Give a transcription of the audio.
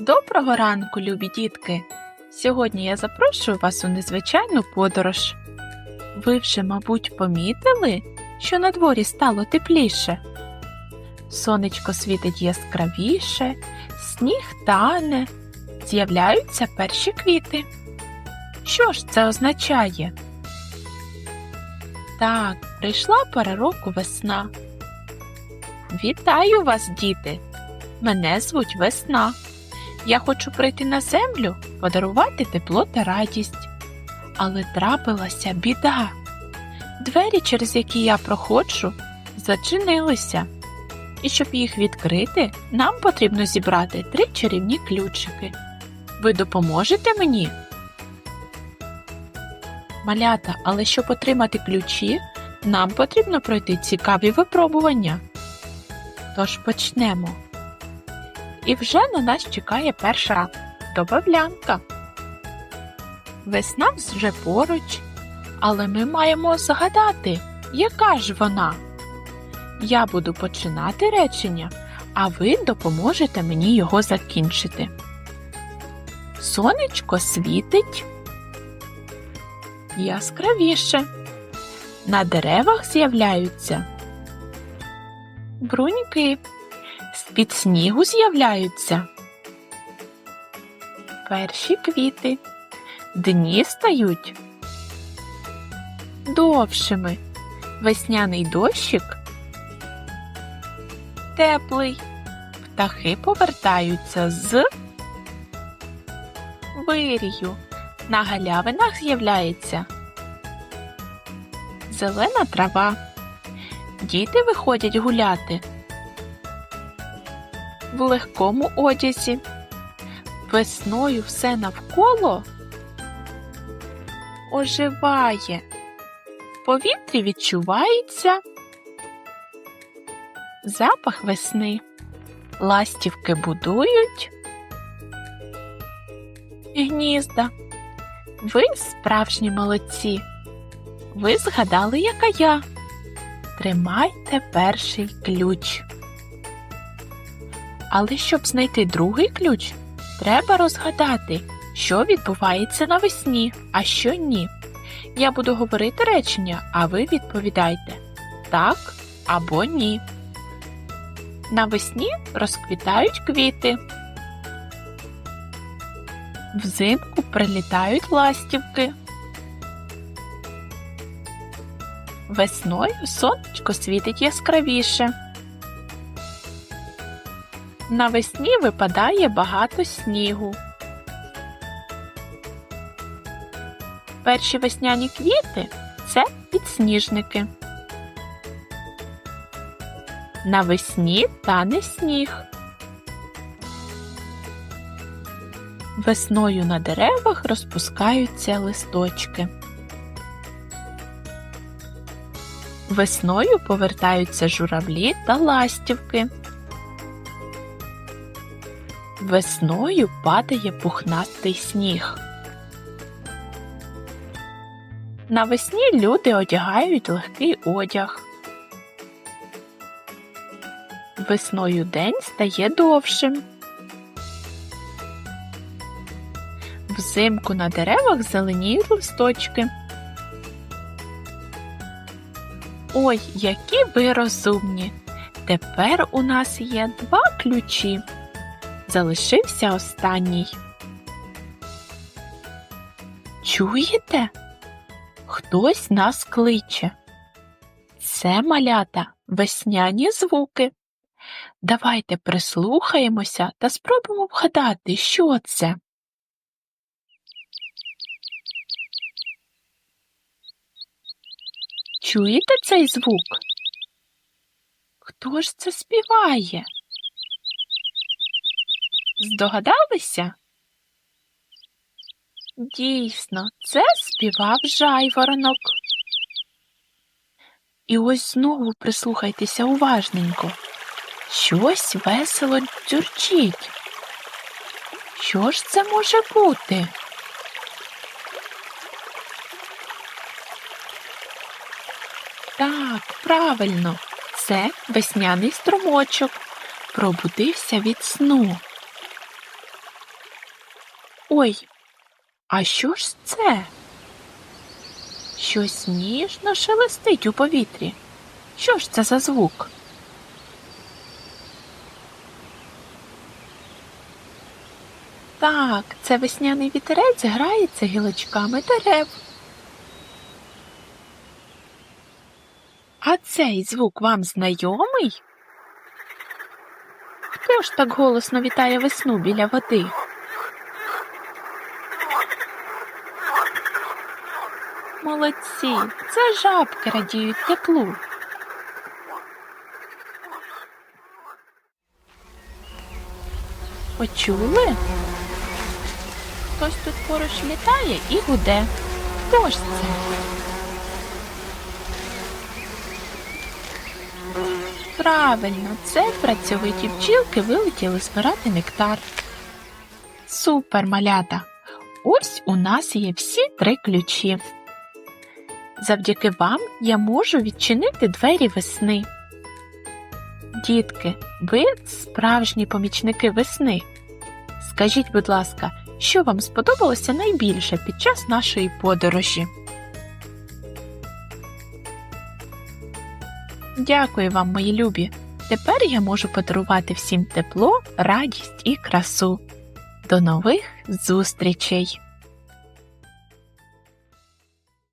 Доброго ранку, любі дітки! Сьогодні я запрошую вас у незвичайну подорож. Ви вже, мабуть, помітили, що на дворі стало тепліше. Сонечко світить яскравіше, сніг тане, з'являються перші квіти. Що ж це означає? Так, прийшла пора року весна. Вітаю вас, діти! Мене звуть Весна. Я хочу прийти на землю, подарувати тепло та радість. Але трапилася біда. Двері, через які я проходжу, зачинилися. І щоб їх відкрити, нам потрібно зібрати три чарівні ключики. Ви допоможете мені? Малята, але щоб отримати ключі, нам потрібно пройти цікаві випробування. Тож почнемо. І вже на нас чекає перша добавлянка. Весна вже поруч, але ми маємо згадати, яка ж вона. Я буду починати речення, а ви допоможете мені його закінчити. Сонечко світить яскравіше. На деревах з'являються бруньки. З-під снігу з'являються перші квіти. Дні стають довшими. Весняний дощик теплий. Птахи повертаються з вирію. На галявинах з'являється зелена трава. Діти виходять гуляти в легкому одязі. Весною все навколо оживає. В повітрі відчувається запах весни. Ластівки будують гнізда. Ви справжні молодці. Ви згадали, яка я. Тримайте перший ключ. Але щоб знайти другий ключ, треба розгадати, що відбувається навесні, а що ні. Я буду говорити речення, а ви відповідайте так або ні. Навесні розквітають квіти. Взимку прилітають ластівки. Весною сонечко світить яскравіше. Навесні випадає багато снігу. Перші весняні квіти це підсніжники. Навесні тане сніг. Весною на деревах розпускаються листочки. Весною повертаються журавлі та ластівки. Весною падає пухнастий сніг. Навесні люди одягають легкий одяг. Весною день стає довшим. Взимку на деревах зеленіють листочки. Ой, які ви розумні! Тепер у нас є два ключі. Залишився останній. Чуєте? Хтось нас кличе. Це малята весняні звуки. Давайте прислухаємося та спробуємо вгадати, що це. Чуєте цей звук? Хто ж це співає? Здогадалися? Дійсно, це співав жайворонок. І ось знову прислухайтеся уважненько. Щось весело дзюрчить. Що ж це може бути? Так, правильно, це весняний струмочок. Пробудився від сну. Ой, а що ж це? Щось ніжно шелестить у повітрі. Що ж це за звук? Так, це весняний вітерець грається гілочками дерев. А цей звук вам знайомий? Хто ж так голосно вітає весну біля води? Молодці, це жабки радіють теплу. Почули? Хтось тут поруч літає і гуде. Хто ж це? Правильно, це працьовиті бджілки вилетіли збирати нектар. Супер, малята! Ось у нас є всі три ключі. Завдяки вам я можу відчинити двері весни. Дітки, ви справжні помічники весни. Скажіть, будь ласка, що вам сподобалося найбільше під час нашої подорожі? Дякую вам, мої любі. Тепер я можу подарувати всім тепло, радість і красу. До нових зустрічей!